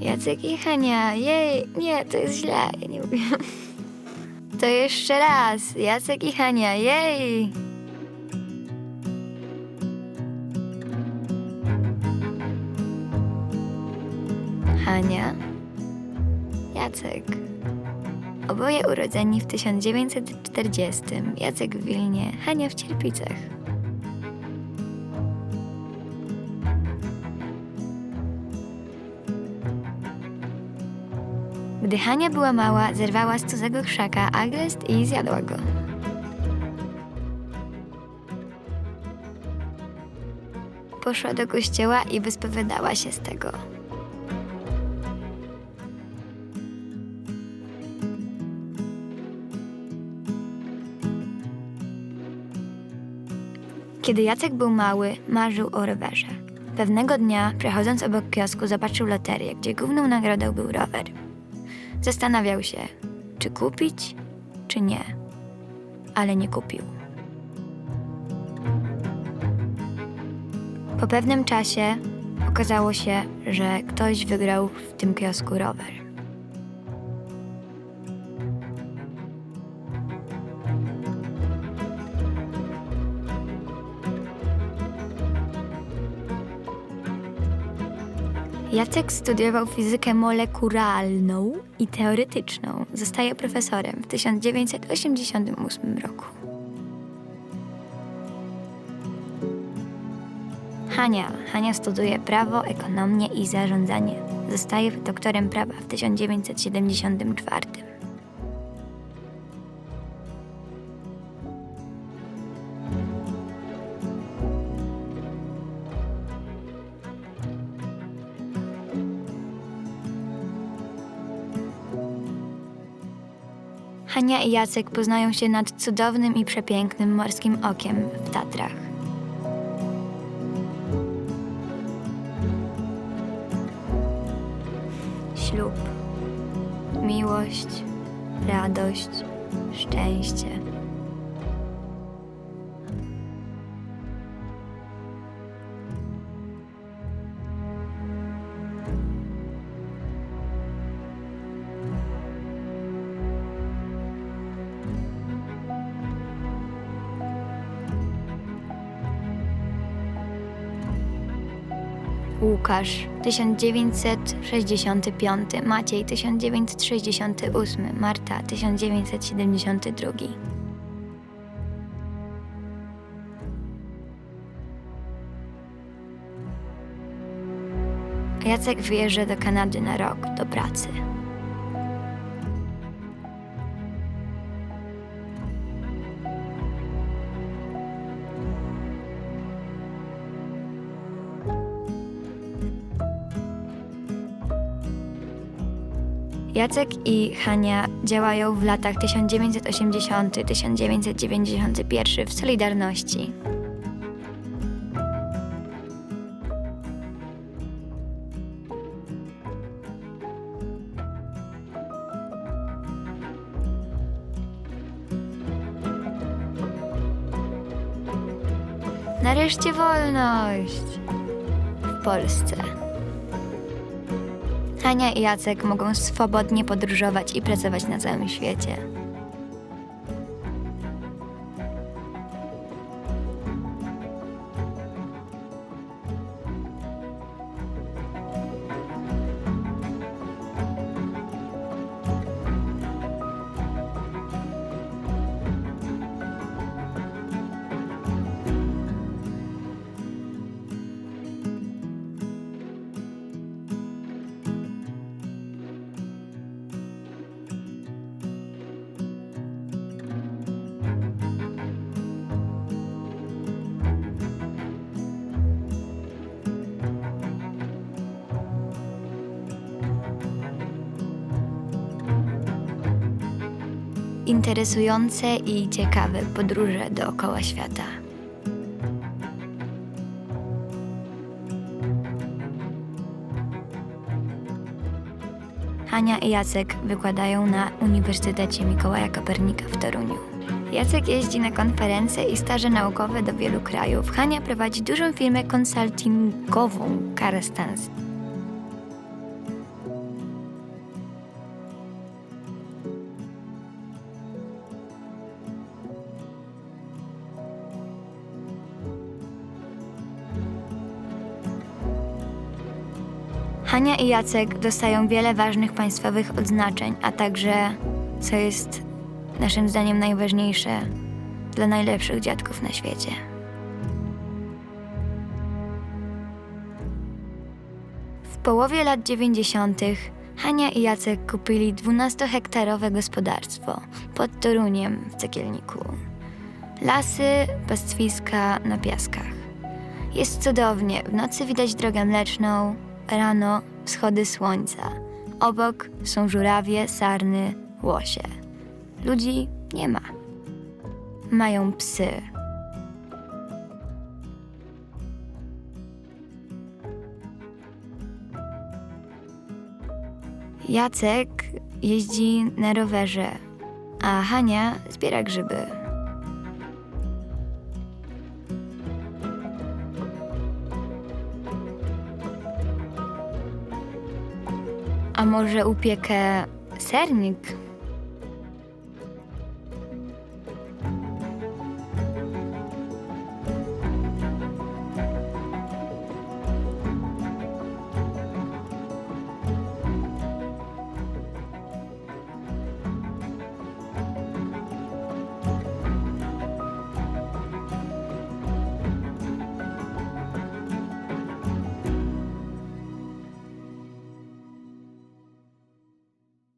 Jacek i Hania, jej, nie, to jest źle, ja nie lubię. To jeszcze raz, Jacek i Hania, jej. Hania, Jacek. Oboje urodzeni w 1940. Jacek w Wilnie, Hania w Cierpicach. Gdy Hania była mała, zerwała z cudzego krzaka agrest i zjadła go. Poszła do kościoła i wyspowiadała się z tego. Kiedy Jacek był mały, marzył o rowerze. Pewnego dnia, przechodząc obok kiosku, zobaczył loterię, gdzie główną nagrodą był rower. Zastanawiał się, czy kupić, czy nie, ale nie kupił. Po pewnym czasie okazało się, że ktoś wygrał w tym kiosku rower. Jacek studiował fizykę molekularną i teoretyczną. Zostaje profesorem w 1988 roku. Hania. Hania studiuje prawo, ekonomię i zarządzanie. Zostaje doktorem prawa w 1974. Hania i Jacek poznają się nad cudownym i przepięknym morskim okiem w Tatrach. Ślub, miłość, radość, szczęście. Łukasz 1965, Maciej 1968, Marta 1972. Jacek wyjeżdża do Kanady na rok do pracy. Jacek i Hania działają w latach 1980-1991 w Solidarności. Nareszcie wolność w Polsce. Hania i Jacek mogą swobodnie podróżować i pracować na całym świecie. Interesujące i ciekawe podróże dookoła świata. Hania i Jacek wykładają na Uniwersytecie Mikołaja Kopernika w Toruniu. Jacek jeździ na konferencje i staże naukowe do wielu krajów. Hania prowadzi dużą firmę konsultingową Karastans. Hania i Jacek dostają wiele ważnych państwowych odznaczeń, a także, co jest naszym zdaniem najważniejsze, dla najlepszych dziadków na świecie. W połowie lat 90. Hania i Jacek kupili 12-hektarowe gospodarstwo pod Toruniem w Cekielniku. Lasy, pastwiska na piaskach. Jest cudownie. W nocy widać drogę mleczną, rano wschody słońca. Obok są żurawie, sarny, łosie. Ludzi nie ma. Mają psy. Jacek jeździ na rowerze, a Hania zbiera grzyby. A może upiekę sernik